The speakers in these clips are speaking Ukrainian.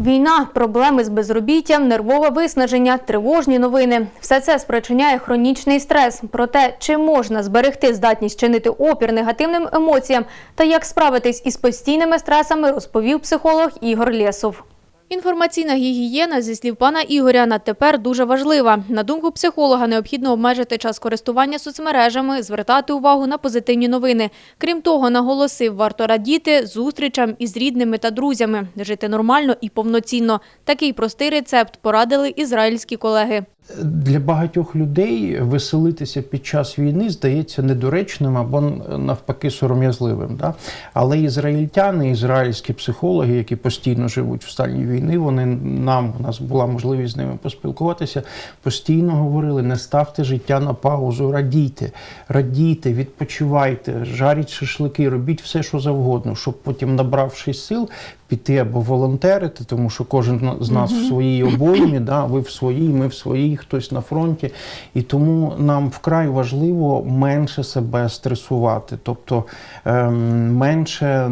Війна, проблеми з безробіттям, нервове виснаження, тривожні новини – все це спричиняє хронічний стрес. Про те, чи можна зберегти здатність чинити опір негативним емоціям та як справитись із постійними стресами, розповів психолог Ігор Лєсов. Інформаційна гігієна, зі слів пана Ігоря, на тепер дуже важлива. На думку психолога, необхідно обмежити час користування соцмережами, звертати увагу на позитивні новини. Крім того, наголосив, варто радіти зустрічам із рідними та друзями, жити нормально і повноцінно. Такий простий рецепт порадили ізраїльські колеги. Для багатьох людей веселитися під час війни здається недоречним або навпаки сором'язливим. Да? Але ізраїльтяни, ізраїльські психологи, які постійно живуть в стані війни, вони нам у нас була можливість з ними поспілкуватися, постійно говорили: не ставте життя на паузу, радійте, радійте, відпочивайте, жаріть шашлики, робіть все, що завгодно, щоб потім, набравшись сил, піти або волонтерити, тому що кожен з нас в своїй обоймі, да, ви в своїй, ми в своїй, хтось на фронті. І тому нам вкрай важливо менше себе стресувати, тобто ем, менше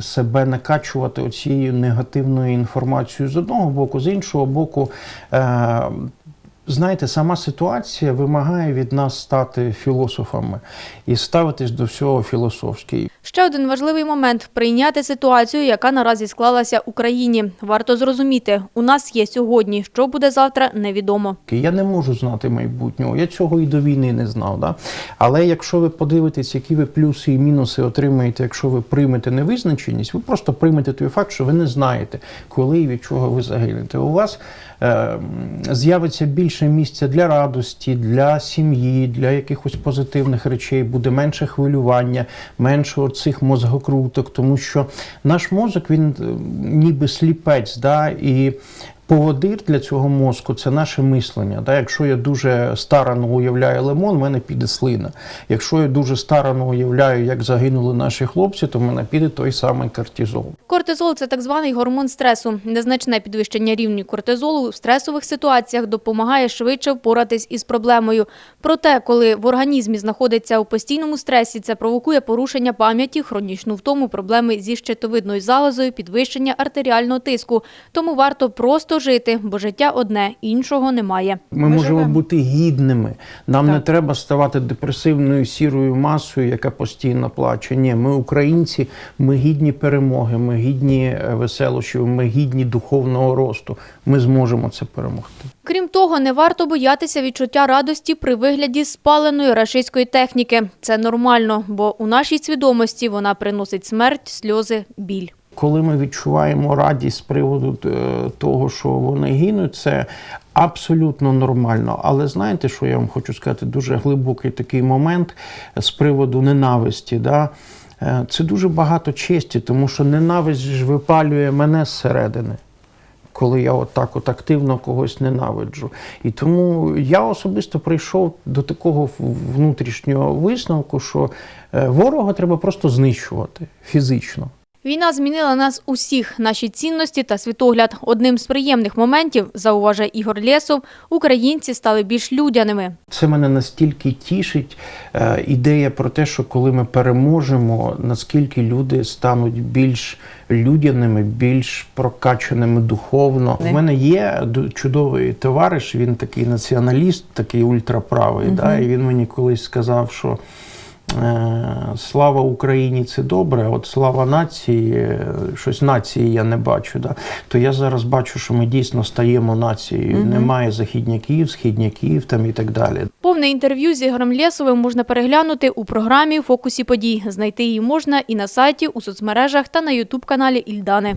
себе накачувати оцією негативною інформацією з одного боку, з іншого боку. Е, Знаєте, сама ситуація вимагає від нас стати філософами і ставитись до всього філософськи. Ще один важливий момент – прийняти ситуацію, яка наразі склалася Україні. Варто зрозуміти, у нас є сьогодні, що буде завтра – невідомо. Я не можу знати майбутнього. Я цього і до війни не знав. Да? Але якщо ви подивитесь, які ви плюси і мінуси отримаєте, якщо ви приймете невизначеність, ви просто приймете той факт, що ви не знаєте, коли і від чого ви загинете. У вас е, з'явиться більше місця для радості, для сім'ї, для якихось позитивних речей, буде менше хвилювання, менше цих мозгокруток, тому що наш мозок він е, ніби сліпець, да, і Поводир для цього мозку це наше мислення. Да? Якщо я дуже старано уявляю лимон, в мене піде слина. Якщо я дуже старано уявляю, як загинули наші хлопці, то в мене піде той самий кортизол. Кортизол – це так званий гормон стресу. Незначне підвищення рівня кортизолу в стресових ситуаціях допомагає швидше впоратись із проблемою. Проте, коли в організмі знаходиться у постійному стресі, це провокує порушення пам'яті, хронічну втому, проблеми зі щитовидною залозою, підвищення артеріального тиску. Тому варто просто жити, бо життя одне, іншого немає. Ми, Ми можемо живемо. бути гідними. Нам не треба ставати депресивною сірою масою, яка постійно плаче. Ні, ми українці, ми гідні перемоги, ми гідні е, веселощів, ми гідні духовного росту. Ми зможемо це перемогти. Крім того, не варто боятися відчуття радості при вигляді спаленої рашистської техніки. Це нормально, бо у нашій свідомості вона приносить смерть, сльози, біль. Коли ми відчуваємо радість з приводу е, того, що вони гинуть, це абсолютно нормально. Але знаєте, що я вам хочу сказати? Дуже глибокий такий момент з приводу ненависті. Да? Е, Це дуже багато честі, тому що ненависть ж випалює мене зсередини. Коли я от так от активно когось ненавиджу. І тому я особисто прийшов до такого внутрішнього висновку, що е, ворога треба просто знищувати фізично. Війна змінила нас усіх, наші цінності та світогляд. Одним з приємних моментів, зауважує Ігор Лєсов, українці стали більш людяними. Це мене настільки тішить е, ідея про те, що коли ми переможемо, наскільки люди стануть більш людяними, більш прокачаними духовно. У мене є чудовий товариш, він такий націоналіст, такий ультраправий. Да, і він мені колись сказав, що. Е, Слава Україні це добре, от слава нації, е, щось нації я не бачу. Да? То я зараз бачу, що ми дійсно стаємо нацією. Немає західняків, східняків там і так далі. Повне інтерв'ю з Ігорем Лєсовим можна переглянути у програмі «Фокусі подій». Знайти її можна і на сайті, у соцмережах та на ютуб-каналі Ільдани.